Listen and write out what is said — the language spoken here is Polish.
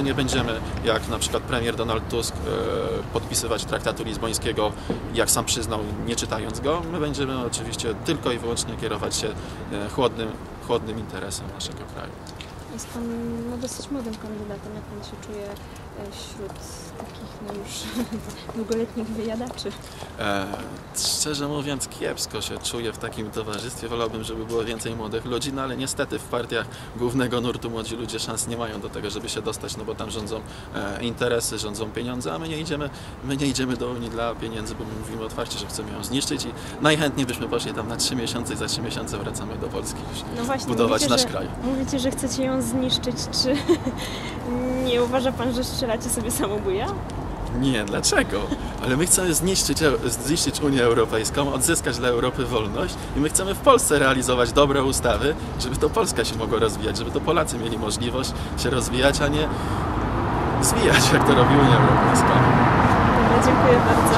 my nie będziemy, jak na przykład premier Donald Tusk, e, podpisywać traktatu lizbońskiego, jak sam przyznał, nie czytając go. My będziemy oczywiście tylko i wyłącznie kierować się e, chłodnym, chłodnym interesem naszego kraju. Jest pan no, dosyć młodym kandydatem. Jak pan się czuje e, wśród takich no, już długoletnich wyjadaczy? E, szczerze mówiąc, kiepsko się czuję w takim towarzystwie. Wolałbym, żeby było więcej młodych ludzi, no ale niestety w partiach głównego nurtu młodzi ludzie szans nie mają do tego, żeby się dostać, no bo tam rządzą e, interesy, rządzą pieniądze, a my nie idziemy, my nie idziemy do Unii dla pieniędzy, bo my mówimy otwarcie, że chcemy ją zniszczyć i najchętniej byśmy poszli tam na trzy miesiące i za trzy miesiące wracamy do Polski już No właśnie, budować mówicie, nasz że, kraj. Mówicie, że chcecie ją zniszczyć. Czy nie uważa pan, że strzelacie sobie samobuja? Nie, dlaczego? Ale my chcemy zniszczyć, zniszczyć Unię Europejską, odzyskać dla Europy wolność i my chcemy w Polsce realizować dobre ustawy, żeby to Polska się mogła rozwijać, żeby to Polacy mieli możliwość się rozwijać, a nie zwijać, jak to robi Unia Europejska. Dobra, dziękuję bardzo.